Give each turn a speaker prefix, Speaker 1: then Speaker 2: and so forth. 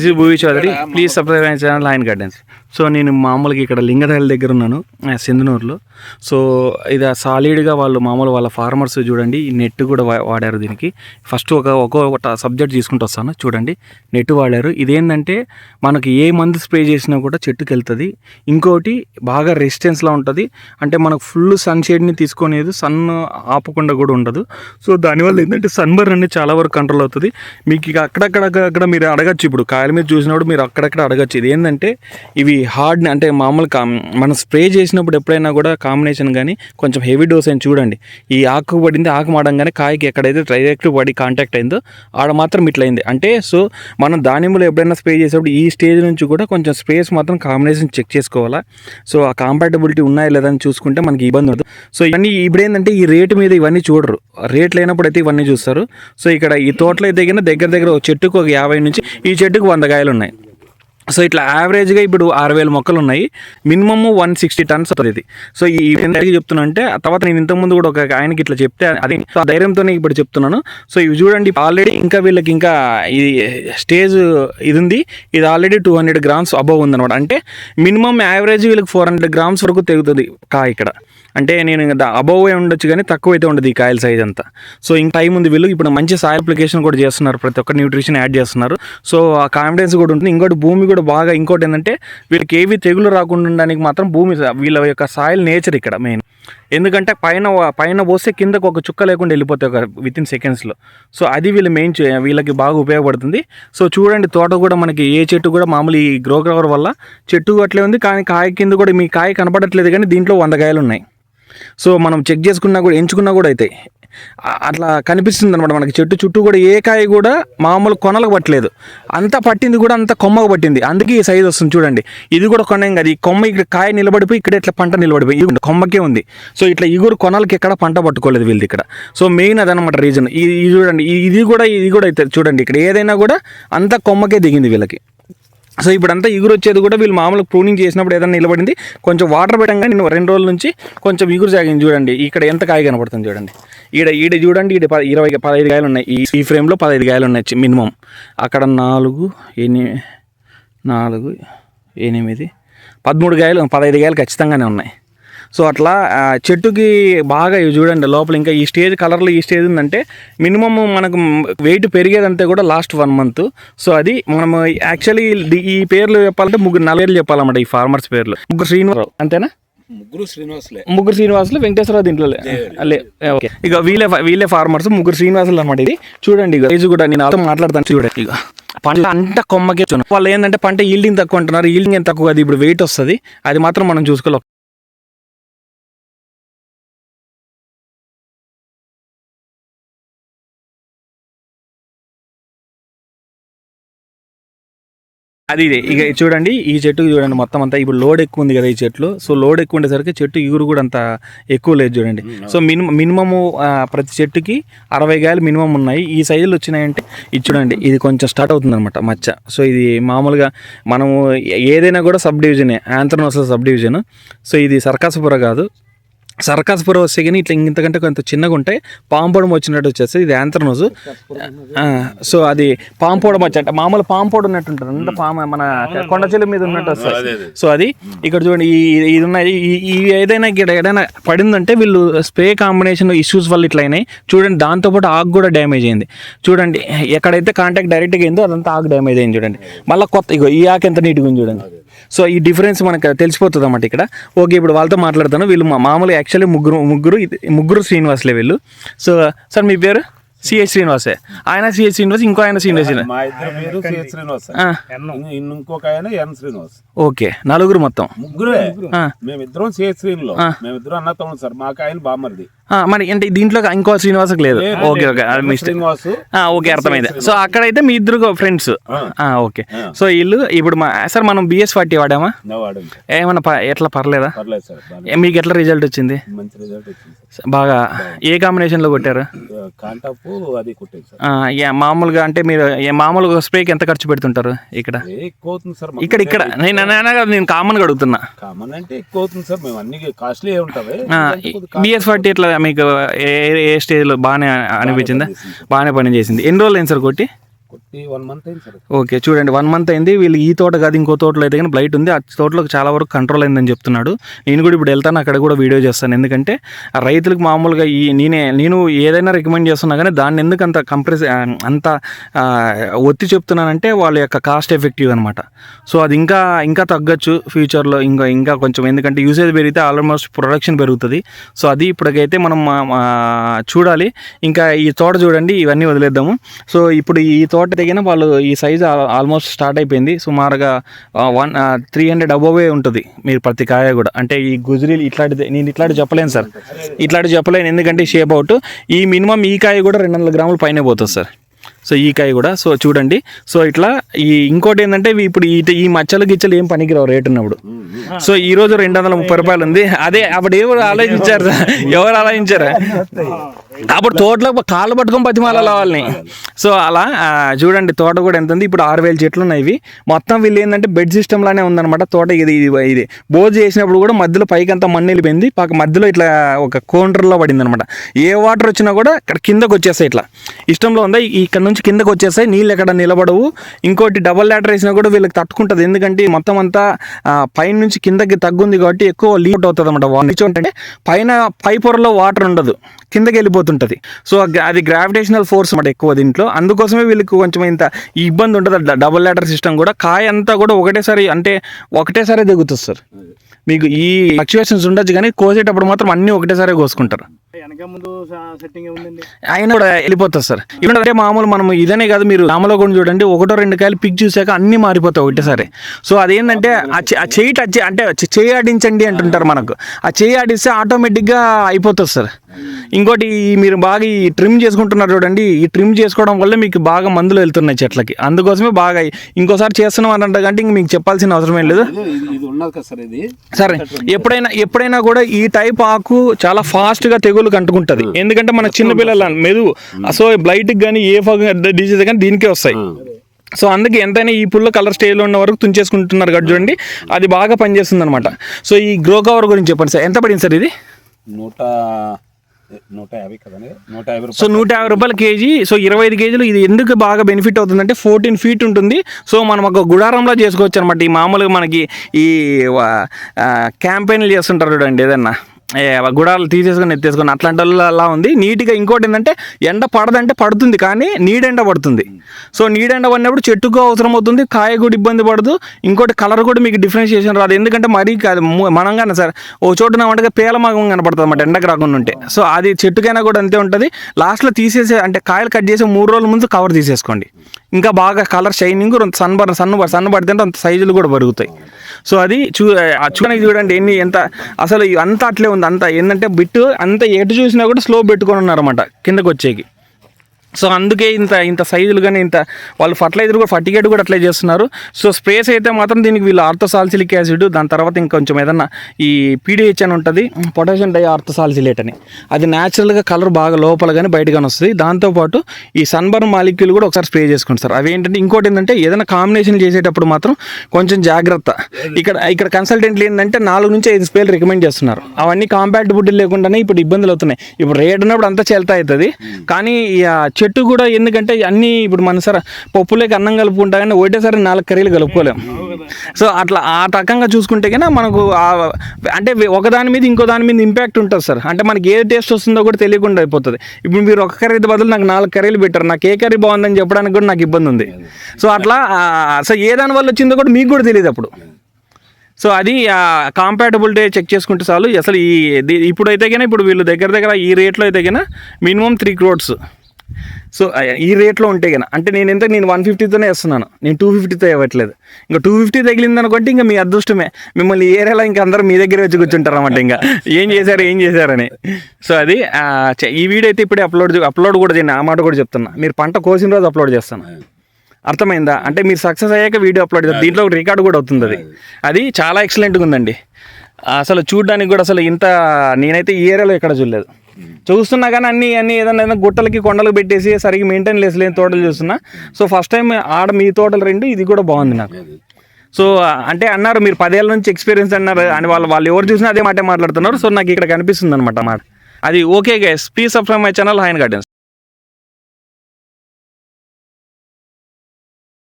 Speaker 1: ఇది Bhuvi Chowdary please subscribe my channel line gardens so నేను మామూలుగా ఇక్కడ లింగదహల్ దగ్గర ఉన్నాను సింధనూరులో. సో ఇది సాలిడ్గా వాళ్ళు మామూలు వాళ్ళ ఫార్మర్స్ చూడండి ఈ నెట్ కూడా వా- వాడారు దీనికి. ఫస్ట్ ఒక ఒక్కొక్క సబ్జెక్ట్ తీసుకుంటూ వస్తాను చూడండి. నెట్ వాడారు. ఇదేంటంటే మనకి ఏ మందు స్ప్రే చేసినా కూడా చెట్టుకి వెళ్తుంది ఇంకోటి బాగా రెసిస్టెన్స్లో ఉంటుంది. అంటే మనకు ఫుల్ సన్ షేడ్ని తీసుకునేది సన్ ఆపకుండా కూడా ఉండదు. సో దానివల్ల ఏంటంటే సన్బర్న్ అనేది చాలా వరకు కంట్రోల్ అవుతుంది. మీకు ఇక అక్కడక్కడ అక్కడ మీరు అడగచ్చు. ఇప్పుడు కాయల మీద చూసినప్పుడు మీరు అక్కడక్కడ అడగచ్చు. ఇది ఏంటంటే ఇవి హార్డ్ అంటే మామూలు మనం స్ప్రే చేసినప్పుడు ఎప్పుడైనా కూడా కాంబినేషన్ కానీ కొంచెం హెవీ డోస్ అని చూడండి. ఈ ఆకు పడింది ఆకు మాడంగానే కాయకి ఎక్కడైతే డైరెక్ట్ పడి కాంటాక్ట్ అయిందో ఆడ మాత్రం ఇట్లయింది అంటే సో మనం దానిమ్మలో ఎప్పుడైనా స్ప్రే చేసేప్పుడు ఈ స్టేజ్ నుంచి కూడా కొంచెం స్ప్రేస్ మాత్రం కాంబినేషన్ చెక్ చేసుకోవాలా? సో ఆ కాంపాటబిలిటీ ఉన్నాయా లేదా అని చూసుకుంటే మనకి ఇబ్బంది ఉండదు. సో ఇవన్నీ ఇప్పుడు ఏంటంటే ఈ రేటు మీద ఇవన్నీ చూడరు. రేట్ లేనప్పుడు అయితే ఇవన్నీ చూస్తారు. సో ఇక్కడ ఈ తోటలో అయితే దగ్గర దగ్గర ఒక చెట్టుకు ఒక యాభై నుంచి ఈ చెట్టుకు వంద కాయలు ఉన్నాయి. సో ఇట్లా యావరేజ్గా ఇప్పుడు ఆరు వేల మొక్కలు ఉన్నాయి మినిమమ్ వన్ సిక్స్టీ టన్స్ అవుతుంది ఇది. సో ఈ ఎందుకు చెప్తున్నా అంటే తర్వాత నేను ఇంతకుముందు కూడా ఒక ఆయనకి ఇట్లా చెప్తే అది ఆ ధైర్యంతోనే ఇప్పుడు చెప్తున్నాను. సో ఇవి చూడండి ఆల్రెడీ ఇంకా వీళ్ళకి ఇంకా ఇది స్టేజ్ ఇది ఉంది ఇది already two hundred grams above ఉందన్నమాట. అంటే మినిమం యావరేజ్ వీళ్ళకి ఫోర్ హండ్రెడ్ గ్రామ్స్ వరకు తెగుతుంది కా ఇక్కడ. అంటే నేను అబవ్ ఉండొచ్చు కానీ తక్కువ అయితే ఉండదు ఈ కాయల సైజ్ అంతా. సో ఇంకా టైం ఉంది వీళ్ళు. ఇప్పుడు మంచి సాయిల్ అప్లికేషన్ కూడా చేస్తున్నారు. ప్రతి ఒక్క న్యూట్రిషన్ యాడ్ చేస్తున్నారు. సో ఆ కాన్ఫిడెన్స్ కూడా ఉంటుంది. ఇంకోటి భూమి కూడా బాగా ఇంకోటి ఏంటంటే వీళ్ళకి ఏవి తెగులు రాకుండా ఉండడానికి మాత్రం భూమి వీళ్ళ యొక్క సాయిల్ నేచర్ ఇక్కడ మెయిన్ ఎందుకంటే పైన పైన పోస్తే కిందకు ఒక చుక్క లేకుండా వెళ్ళిపోతాయి ఒక విత్ ఇన్ సెకండ్స్లో సో అది వీళ్ళు మెయిన్ వీళ్ళకి బాగా ఉపయోగపడుతుంది. సో చూడండి తోట కూడా మనకి ఏ చెట్టు కూడా మామూలు ఈ గ్రో కవర్ వల్ల చెట్టు అట్లే ఉంది. కానీ కాయ కింద కూడా మీ కాయ కనపడట్లేదు కానీ దీంట్లో వంద కాయలు ఉన్నాయి. సో మనం చెక్ చేసుకున్నా కూడా ఎంచుకున్నా కూడా అవుతాయి అట్లా కనిపిస్తుంది అనమాట మనకి. చెట్టు చుట్టూ కూడా ఏ కాయ కూడా మామూలు కొనలకు పట్టలేదు. అంత పట్టింది కూడా అంత కొమ్మకు పట్టింది. అందుకే ఈ సైజ్ వస్తుంది చూడండి. ఇది కూడా కొనేం కదా. ఈ కొమ్మ ఇక్కడ కాయ నిలబడిపోయి ఇక్కడ ఇట్లా పంట నిలబడిపోయి ఇది కొమ్మకే ఉంది. సో ఇట్లా ఇగురు కొనలకి ఎక్కడ పంట పట్టుకోలేదు వీళ్ళది ఇక్కడ. సో మెయిన్ అదనమాట రీజన్. ఇది చూడండి. ఇది కూడా ఇది కూడా అవుతుంది చూడండి ఇక్కడ. ఏదైనా కూడా అంత కొమ్మకే దిగింది వీళ్ళకి. సో ఇప్పుడంతా ఇగురు వచ్చేది కూడా వీళ్ళు మామూలు ప్రూనింగ్ చేసినప్పుడు ఏదైనా నిలబడింది కొంచెం వాటర్ పెట్టంగా నేను రెండు రోజుల నుంచి కొంచెం ఇగురు సాగింది చూడండి. ఇక్కడ ఎంత కాయ కనపడుతుంది చూడండి. ఈడ ఈడ చూడండి ఈడ ఇరవై పదహైదు కాయలు ఉన్నాయి. ఈ ఈ ఫ్రేమ్లో పదహైదు కాయలు ఉన్నాయి మినిమం. అక్కడ నాలుగు ఎన్ని నాలుగు ఎనిమిది పదమూడు కాయలు పదహైదు కాయలు ఖచ్చితంగానే ఉన్నాయి. సో అట్లా చెట్టుకి బాగా ఇవి చూడండి లోపల ఇంకా ఈ స్టేజ్ కలర్లో ఈ స్టేజ్ ఉందంటే మినిమం మనకు వెయిట్ పెరిగేదంతే కూడా లాస్ట్ వన్ మంత్. సో అది మనం యాక్చువల్లీ ఈ పేర్లు చెప్పాలంటే ముగ్గురు నలభై పేర్లు చెప్పాలన్నమాట ఈ ఫార్మర్స్ పేర్లు. ముగ్గురు శ్రీనివాసరావు అంతేనా?
Speaker 2: ముగ్గురు శ్రీనివాసులే.
Speaker 1: ముగ్గురు శ్రీనివాసులు వెంకటేశ్వరరావు దీంట్లో ఓకే. ఇక వీళ్ళే వీళ్ళే ఫార్మర్స్ ముగ్గురు శ్రీనివాసులు అనమాట ఇది. చూడండి ఇక రేజు కూడా నేను వాళ్ళతో మాట్లాడతాను చూడండి ఇక పంట అంత కొమ్మకే వాళ్ళు ఏంటంటే పంట ఈల్డింగ్ తక్కువ అంటున్నారు ఈల్డింగ్ ఎంత తక్కువ అది ఇప్పుడు వెయిట్ వస్తుంది. అది మాత్రం మనం చూసుకోవాలి. అది ఇదే. ఇక చూడండి ఈ చెట్టుకు చూడండి మొత్తం అంతా. ఇప్పుడు లోడ్ ఎక్కువ ఉంది కదా ఈ చెట్లు. సో లోడ్ ఎక్కువ ఉండేసరికి చెట్టు ఇగురు కూడా అంత ఎక్కువ లేదు చూడండి. సో మినిమం మినిమము ప్రతి చెట్టుకి అరవై గాయలు మినిమం ఉన్నాయి. ఈ సైజులు వచ్చినాయంటే ఇది చూడండి ఇది కొంచెం స్టార్ట్ అవుతుంది అనమాట మచ్చ. సో ఇది మామూలుగా మనము ఏదైనా కూడా సబ్ డివిజనే ఆంథ్రనోసల్ సబ్ డివిజన్. సో ఇది సర్కాసపుర కాదు. సర్కాస్పుర వస్తే కానీ ఇట్లా ఇంతకంటే కొంత చిన్నగా ఉంటాయి పాంపోడం వచ్చినట్టు వచ్చేస్తుంది ఇది యాంత్రనోజు సో అది పాంపోడం వచ్చి అంటే మామూలు పాంపోడు ఉన్నట్టు ఉంటుంది అంటే పామ మన కొండ చెల్లి మీద ఉన్నట్టు వస్తుంది. సో అది ఇక్కడ చూడండి ఈ ఇది ఉన్నాయి. ఈ- ఈ ఏదైనా ఇక్కడ ఏదైనా పడిందంటే వీళ్ళు స్ప్రే కాంబినేషన్ ఇష్యూస్ వల్ల ఇట్లా అయినాయి. చూడండి దాంతోపాటు ఆకు కూడా డ్యామేజ్ అయింది. చూడండి ఎక్కడైతే కాంటాక్ట్ డైరెక్ట్గా అయిందో అదంతా ఆకు డ్యామేజ్ అయింది చూడండి. మళ్ళీ కొత్త ఇగో ఈ ఆకు ఎంత నీట్గా ఉంది చూడండి. సో ఈ డిఫరెన్స్ మనకు తెలిసిపోతుంది అన్నమాట ఇక్కడ. ఓకే ఇప్పుడు వాళ్ళతో మాట్లాడతాను. వీళ్ళు మా- మామూలుగా యాక్చువల్లీ ముగ్గురు ముగ్గురు ఇది- ముగ్గురు శ్రీనివాసులే వీళ్ళు. సో సార్ మీ పేరు? సిహెచ్ శ్రీనివాసే. ఆయన సిహెచ్ శ్రీనివాస్ ఇంకో ఆయన శ్రీనివాస్.
Speaker 2: మా ఇద్దరు పేరు సిహెచ్ శ్రీనివాస్. ఇంకొక ఆయన ఎన్ శ్రీనివాస్.
Speaker 1: ఓకే నలుగురు మొత్తం.
Speaker 2: ముగ్గురే.
Speaker 1: ఆ.
Speaker 2: మేమిద్దరం సిహెచ్ శ్రీనిలో. మేమిద్దరం అన్న తమ్ముడు సార్. మాకు ఆయన బామ్మరిది.
Speaker 1: మరి అంటే దీంట్లో ఇంకో శ్రీనివాసకు లేదు. ఓకే ఓకే అది
Speaker 2: శ్రీనివాస్.
Speaker 1: ఓకే అర్థమైంది. సో అక్కడైతే మీ ఇద్దరు ఫ్రెండ్స్ ఓకే. సో వీళ్ళు ఇప్పుడు మా సార్ మనం బిఎస్ ఫార్టీ వాడామా?
Speaker 2: వాడు
Speaker 1: ఏమన్నా ఎట్లా పర్లేదా? మీకు ఎట్లా రిజల్ట్ వచ్చింది? బాగా ఏ కొట్టారు?
Speaker 2: సార్.
Speaker 1: ఆ, యా, మామూలుగా అంటే మీరు మామూలుగా స్ప్రేకి ఎంత ఖర్చు పెడుతుంటారు ఇక్కడ? ఇక్కడ ఇక్కడ. నేను నేను కామన్గా అడుగుతున్నా.
Speaker 2: కామన్ అంటే ఎక్కువ అవుతుంది సార్ మేము అన్ని కాస్ట్లీ ఉంటుంది
Speaker 1: బిఎస్ ఫార్టీ ఇట్లా మీకు ఏ ఏ స్టేజ్లో బాగానే అనిపించిందా? బాగానే పని చేసింది ఎన్ని రోజులు అయింది సార్ కొట్టి
Speaker 2: కొట్టి? వన్ మంత్ అయింది సార్
Speaker 1: ఓకే చూడండి వన్ మంత్ అయింది. వీళ్ళు ఈ తోట కాదు ఇంకో తోటలో అయితే కానీ బ్లైట్ ఉంది. ఆ తోటలో చాలా వరకు కంట్రోల్ అయిందని చెప్తున్నాడు. నేను కూడా ఇప్పుడు వెళ్తాను అక్కడ కూడా వీడియో చేస్తాను. ఎందుకంటే ఆ రైతులకు మామూలుగా ఈ నేనే నేను ఏదైనా రికమెండ్ చేస్తున్నా కానీ దాన్ని ఎందుకు అంత కంప్రెస్ అంత ఒత్తి చెప్తున్నానంటే వాళ్ళ యొక్క కాస్ట్ ఎఫెక్టివ్ అనమాట. సో అది ఇంకా ఇంకా తగ్గచ్చు ఫ్యూచర్లో ఇంకా ఇంకా కొంచెం. ఎందుకంటే యూసేజ్ పెరిగితే ఆల్మోస్ట్ ప్రొడక్షన్ పెరుగుతుంది. సో అది ఇప్పటికైతే మనం చూడాలి. ఇంకా ఈ తోట చూడండి ఇవన్నీ వదిలేద్దాము. సో ఇప్పుడు ఈ తోట తగిన వాళ్ళు ఈ సైజ్ ఆల్మోస్ట్ స్టార్ట్ అయిపోయింది. సుమారుగా వన్ త్రీ హండ్రెడ్ అబోవే ఉంటుంది మీరు ప్రతి కాయ కూడా. అంటే ఈ గుజరీలు ఇట్లాంటిది నేను ఇట్లాంటి చెప్పలేను సార్. ఇట్లాంటి చెప్పలేను. ఎందుకంటే షేప్ అవుట్ ఈ మినిమం ఈ కాయ కూడా రెండు వందల గ్రాముల పైన పోతుంది సార్. సో ఈ కాయ కూడా. సో చూడండి. సో ఇట్లా ఈ ఇంకోటి ఏంటంటే ఇప్పుడు ఈ మచ్చలు గిచ్చలు ఏం పనికిరావు రేట్ ఉన్నప్పుడు. సో ఈ రోజు రెండు వందల ముప్పై రూపాయలు ఉంది. అదే అప్పుడు ఎవరు ఆలోచించారు? ఎవరు ఆలోచించారు? అప్పుడు తోటలో కాళ్ళు పట్టుకొని బతిమాల వాళ్ళని. సో అలా చూడండి తోట కూడా ఎంత ఉంది. ఇప్పుడు ఆరు వేల చెట్లు ఉన్నాయి ఇవి. మొత్తం వీళ్ళు ఏంటంటే బెడ్ సిస్టమ్ లానే ఉందన్నమాట. తోట ఇది ఇది ఇది. బోజ్ చేసినప్పుడు కూడా మధ్యలో పైకి అంతా మన్ను వెళ్ళిపోయింది. పక్క మధ్యలో ఇట్లా ఒక కోండ్రలో పడింది అనమాట ఏ వాటర్ వచ్చినా కూడా ఇక్కడ కిందకు వచ్చేస్తాయి ఇట్లా. ఇష్టంలో ఉందా? ఇక్కడ నుంచి కిందకు వచ్చేస్తాయి. నీళ్ళు ఎక్కడ నిలబడవు. ఇంకోటి డబల్ లాటర్ వేసినా కూడా వీళ్ళకి తట్టుకుంటుంది. ఎందుకంటే మొత్తం అంతా పైన నుంచి కిందకి తగ్గుంది కాబట్టి ఎక్కువ లీట్ అవుతుంది అనమాట అంటే పైన పై పొరలో వాటర్ ఉండదు. కిందకి వెళ్ళిపోతుంటుంది. సో అది గ్రావిటేషనల్ ఫోర్స్ అన్నమాట ఎక్కువ దీంట్లో. అందుకోసమే వీళ్ళకి కొంచెం ఇంత ఇబ్బంది ఉంటుంది. డబుల్ లాటర్ సిస్టమ్ కూడా. కాయ అంతా కూడా ఒకటేసారి అంటే ఒకటేసారి దిగుతుంది సార్. మీకు ఈ ఫ్లక్చువేషన్స్ ఉండొచ్చు కానీ కోసేటప్పుడు మాత్రం అన్నీ ఒకటేసారి కోసుకుంటారు. అయినా కూడా వెళ్ళిపోతుంది సార్. ఇప్పుడు అంటే మామూలు మనం మనం ఇదనే కాదు మీరు రామలో చూడండి ఒకటో రెండు కాయలు పిక్ చూసాక అన్ని మారిపోతాయి ఒకటేసారి. సో అదేంటంటే ఆ చేయి ఆ టచ్ అంటే చేయి ఆడించండి అంటుంటారు మనకు. ఆ చేయి ఆడిస్తే ఆటోమేటిక్గా అయిపోతుంది సార్. ఇంకోటి మీరు బాగా ఈ ట్రిమ్ చేసుకుంటున్నారు చూడండి. ఈ ట్రిమ్ చేసుకోవడం వల్ల మీకు బాగా మందులు వెళ్తున్నాయి చెట్లకి. అందుకోసమే బాగా ఇంకోసారి చేస్తున్నాం అని అంటే ఇంక మీకు చెప్పాల్సిన అవసరం ఏం లేదు.
Speaker 2: సార్
Speaker 1: ఎప్పుడైనా ఎప్పుడైనా కూడా ఈ టైప్ ఆకు చాలా ఫాస్ట్గా తెగులు కంటుకుంటది. ఎందుకంటే మన చిన్న పిల్లల మెదు సో బ్లైట్ కానీ ఏ ఫగ్ డిసీజ్ కానీ దీనికే వస్తాయి. సో అందుకే ఎంతైనా ఈ పుల్ల కలర్ స్టేజ్లో ఉన్న వరకు తుంచేసుకుంటున్నారు కదా చూడండి అది బాగా పనిచేస్తుంది అనమాట సో ఈ గ్రో కవర్ గురించి చెప్పండి సార్. ఎంత పడింది సార్ ఇది?
Speaker 2: నూట నూట యాభై కదండి. నూట యాభై
Speaker 1: సో నూట యాభై రూపాయలు కేజీ. సో ఇరవై ఐదు కేజీలు ఇది ఎందుకు బాగా బెనిఫిట్ అవుతుందంటే ఫోర్టీన్ ఫీట్ ఉంటుంది. సో మనం ఒక గుడారంలో చేసుకోవచ్చు అనమాట ఈ మామూలుగా మనకి ఈ క్యాంపెయిన్లు చేస్తుంటారు చూడండి ఏదన్నా. గుడాలు తీసేసుకొని ఎత్తేసుకొని అట్లాంటి వాళ్ళు అలా ఉంది. నీట్గా ఇంకోటి ఏంటంటే ఎండ పడదంటే పడుతుంది కానీ నీడెండ పడుతుంది. సో నీడెండ పడినప్పుడు చెట్టుకు అవసరం అవుతుంది కాయ కూడా ఇబ్బంది పడదు. ఇంకోటి కలర్ కూడా మీకు డిఫరెన్షియేషన్ రాదు. ఎందుకంటే మరీ కాదు మనం కానీ సార్ ఓ చోటున వంటగా పేలమగం కనపడుతుంది అన్నమాట ఎండకు రాకుండా ఉంటే. సో అది చెట్టుకైనా కూడా అంతే ఉంటుంది. లాస్ట్లో తీసేసే అంటే కాయలు కట్ చేసే మూడు రోజుల ముందు కవర్ తీసేసుకోండి. ఇంకా బాగా కలర్ షైనింగ్ సన్ బర్ సన్ సన్ పడితే అంత సైజులు కూడా పెరుగుతాయి. సో అది చూ చూడడానికి చూడండి ఎన్ని ఎంత అసలు అంతా అట్లే ఉంది. అంతా ఏంటంటే బిట్టు అంత ఎటు చూసినా కూడా స్లో పెట్టుకొని ఉన్నారన్నమాట. కిందకు వచ్చేకి సో అందుకే ఇంత ఇంత సైజులు కానీ ఇంత వాళ్ళు ఫర్టిలైజర్ కూడా ఫర్టిగేట్ కూడా అట్లే చేస్తున్నారు. సో స్ప్రేస్ అయితే మాత్రం దీనికి వీళ్ళు ఆర్థోసాల్సిలిక్ యాసిడ్ దాని తర్వాత ఇంకొంచెం ఏదన్నా ఈ పీడిహెచ్ అని ఉంటుంది పొటాషియం డై ఆర్థోసాల్సిలేట్ అని. అది న్యాచురల్గా కలర్ బాగా లోపల కానీ బయట కానీ వస్తుంది దాంతోపాటు ఈ సన్బర్న్ మాలిక్యూల్ కూడా ఒకసారి స్ప్రే చేసుకుంటారు అవి ఏంటంటే ఇంకోటి ఏంటంటే ఏదైనా కాంబినేషన్ చేసేటప్పుడు మాత్రం కొంచెం జాగ్రత్త. ఇక్కడ ఇక్కడ కన్సల్టెంట్లు ఏంటంటే నాలుగు నుంచి ఐదు స్ప్రేలు రికమెండ్ చేస్తున్నారు. అవన్నీ కాంపాక్టబిలిటీ లేకుండానే ఇప్పుడు ఇబ్బందులు అవుతున్నాయి. ఇప్పుడు రేట్ ఉన్నప్పుడు అంతా చెల్తా అవుతుంది. కానీ చెట్టు కూడా ఎందుకంటే అన్నీ ఇప్పుడు మన సార్ పప్పులేక అన్నం కలుపుకుంటా కానీ ఒకటేసారి నాలుగు కర్రీలు కలుపుకోలేం. సో అట్లా ఆ రకంగా చూసుకుంటే కన్నా మనకు అంటే అంటే ఒకదాని మీద ఇంకో దాని మీద ఇంపాక్ట్ ఉంటుంది సార్. అంటే మనకి ఏ టేస్ట్ వస్తుందో కూడా తెలియకుండా అయిపోతుంది. ఇప్పుడు మీరు ఒక కర్రీ బదులు నాకు నాలుగు కర్రీలు పెట్టారు. నాకు ఏ కర్రీ బాగుందని చెప్పడానికి కూడా నాకు ఇబ్బంది ఉంది. సో అట్లా సో ఏ దాని వల్ల వచ్చిందో కూడా మీకు కూడా తెలియదు అప్పుడు. సో అది కాంపాటబిలిటీ చెక్ చేసుకుంటే చాలు. అసలు ఈ ది- ఇప్పుడైతే కన్నా ఇప్పుడు వీళ్ళు దగ్గర దగ్గర ఈ రేట్లో అయితే కన్నా మినిమం త్రీ క్రోడ్స్ సో ఈ రేట్లో ఉంటే కదా. అంటే నేను ఎంత నేను వన్ ఫిఫ్టీతోనే వేస్తున్నాను. నేను టూ ఫిఫ్టీతో ఇవ్వట్లేదు. ఇంకా టూ ఫిఫ్టీ తగిలింది అనుకుంటే ఇంకా మీ అదృష్టమే. మిమ్మల్ని ఈ ఏరియాలో ఇంకా అందరూ మీ దగ్గరే వచ్చి కూర్చుంటారు అన్నమాట ఇంకా. ఏం చేశారు ఏం చేశారని. సో అది చ- ఈ వీడియో అయితే ఇప్పుడే అప్లోడ్ అప్లోడ్ కూడా చేయండి. ఆ మాట కూడా చెప్తున్నా. మీరు పంట కోసిన రోజు అప్లోడ్ చేస్తాను. అర్థమైందా? అంటే మీరు సక్సెస్ అయ్యాక వీడియో అప్లోడ్ చేస్తారు. దీంట్లో ఒక రికార్డు కూడా అవుతుంది అది. అది చాలా ఎక్సలెంట్గా ఉందండి. అసలు చూడడానికి కూడా అసలు ఇంత నేనైతే ఈ ఏరియాలో ఎక్కడ చూడలేదు. చూస్తున్నా కానీ అన్ని అన్ని ఏదైనా ఏదైనా గుట్టలకి కొండలు పెట్టేసి సరిగ్గా మెయింటైన్ లేని తోటలు చూస్తున్నా. సో ఫస్ట్ టైం ఆడ మీ తోటలు రెండు ఇది కూడా బాగుంది నాకు. సో అంటే అన్నారు మీరు పదేళ్ళ నుంచి ఎక్స్పీరియన్స్ అన్నారు అని వాళ్ళు వాళ్ళు ఎవరు చూసినా అదే మాట మాట్లాడుతున్నారు. సో నాకు ఇక్కడ కనిపిస్తుంది అనమాట మాట. అది okay guys please subscribe my channel hine gardens